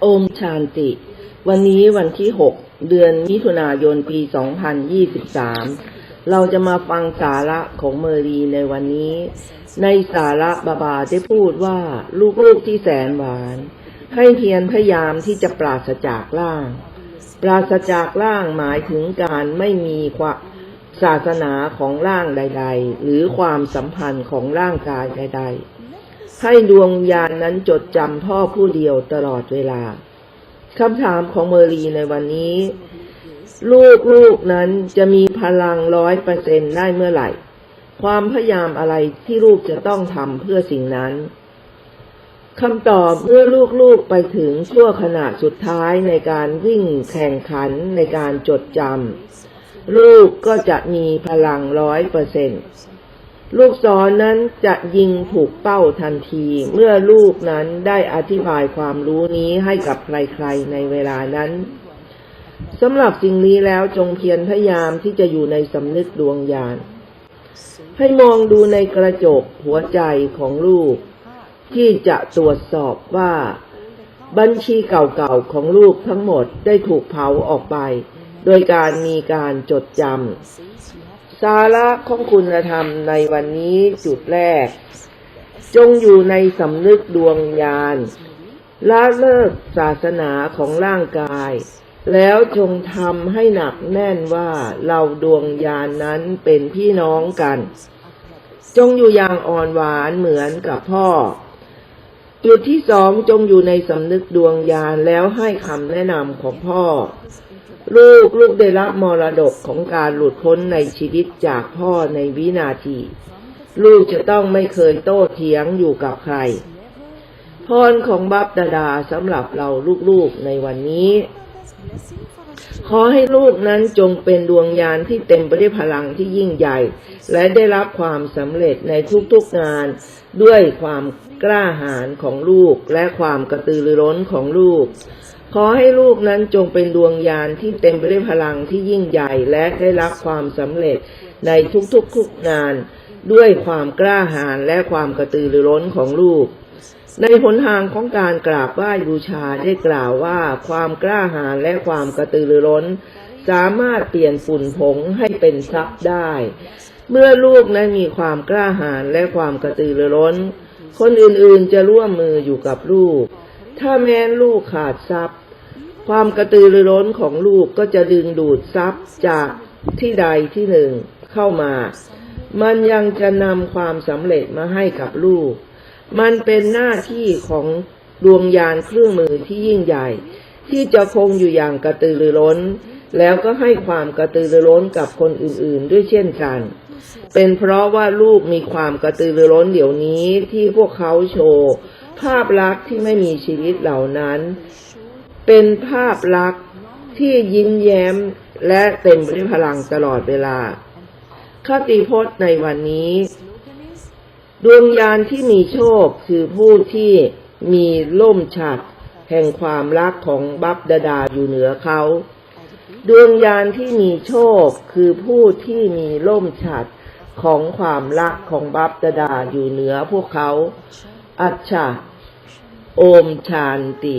โอมชานติ วันนี้วันที่ 6 เดือนมิถุนายนปี 2023 เราจะมาฟังสาระของเมอรีในวันนี้ ในสาระบาบาได้พูดว่าลูกๆที่แสนหวาน ให้เพียรพยายามที่จะปราศจากร่าง ปราศจากร่างหมายถึงการไม่มีความศาสนาของร่างใด ๆ หรือความสัมพันธ์ของร่างกายใด ๆ ให้ดวงวิญญาณนั้นจดจำพ่อผู้เดียวตลอดเวลาคำถามของเมอรีในวันนี้ ลูกๆนั้นจะมีพลังร้อยเปอร์เซ็นได้เมื่อไหร่ ความพยายามอะไรที่ลูกจะต้องทำเพื่อสิ่งนั้นคำตอบเมื่อลูกๆไปถึงช่วขณะสุดท้ายในการวิ่งแข่งขันในการจดจำลูกก็จะมีพลังร้อยเปอร์เซ็น ลูกศรนนั้นจะยิงถูกเป้าทันที เมื่อลูกนั้นได้อธิบายความรู้นี้ให้กับใครๆในเวลานั้นสำหรับสิ่งนี้แล้วจงเพียรพยายามที่จะอยู่ในสำนึกดวงญาณให้มองดูในกระจกหัวใจของลูก ที่จะตรวจสอบว่า บัญชีเก่าๆของลูกทั้งหมดได้ถูกเผาออกไป โดยการมีการจดจำ สาระของคุณธรรมในวันนี้จุดแรก จงอยู่ในสำนึกดวงญาณละเลิกศาสนาของร่างกาย แล้วจงทำให้หนักแน่นว่าเราดวงญาณนนั้นเป็นพี่น้องกัน จงอยู่อย่างอ่อนหวานเหมือนกับพ่อ จุดที่สองจงอยู่ในสำนึกดวงญาณแล้วให้คำแนะนำของพ่อ ลูกลูกได้รับมรดกของการหลุดพ้นในชีวิตจากพ่อในวินาที ลูกจะต้องไม่เคยโต้เถียงอยู่กับใคร พรของบัพดาดาสำหรับเราลูกๆในวันนี้ ขอให้ลูกนั้นจงเป็นดวงญาณที่เต็มไปด้วยพลังที่ยิ่งใหญ่ และได้รับความสำเร็จในทุกๆงาน ด้วยความกล้าหาญของลูกและความกระตือรือร้นของลูก ขอให้ลูกนั้นจงเป็นดวงญาณที่เต็มไปด้วยพลังที่ยิ่งใหญ่และได้รับความสำเร็จในทุกๆทุกงาน ด้วยความกล้าหาญและความกระตือรือร้นของลูก ในหนทางของการกราบไหว้บูชาได้กล่าวว่าความกล้าหาญและความกระตือรือร้น สามารถเปลี่ยนฝุ่นผงให้เป็นทรัพย์ได้ เมื่อลูกนั้นมีความกล้าหาญและความกระตือรือร้น คนอื่นๆจะร่วมมืออยู่กับลูก ถ้าแม้นลูกขาดทรัพย์ ความกระตือรือร้นของลูกก็จะดึงดูดทรัพย์จากที่ใดที่หนึ่งเข้ามา มันยังจะนำความสำเร็จมาให้กับลูก มันเป็นหน้าที่ของดวงยานเครื่องมือที่ยิ่งใหญ่ ที่จะคงอยู่อย่างกระตือรือร้น แล้วก็ให้ความกระตือรือร้นกับคนอื่นๆ ด้วยเช่นกัน เป็นเพราะว่าลูกมีความกระตือรือร้นเดี๋ยวนี้ที่พวกเขาโชว์ ภาพลักษณ์ที่ไม่มีชีวิตเหล่านั้น เป็นภาพลักษณ์ที่ยิ้มแย้มและเต็มไปด้วยพลังตลอดเวลาคติพจน์ในวันนี้ ดวงยานที่มีโชคคือผู้ที่มีล่มฉัดแห่งความรักของบัพดาดาอยู่เหนือเขา ดวงยานที่มีโชคคือผู้ที่มีล่มฉัดของความรักของบัพดาดาอยู่เหนือพวกเขา อัจฉาโอมชานติ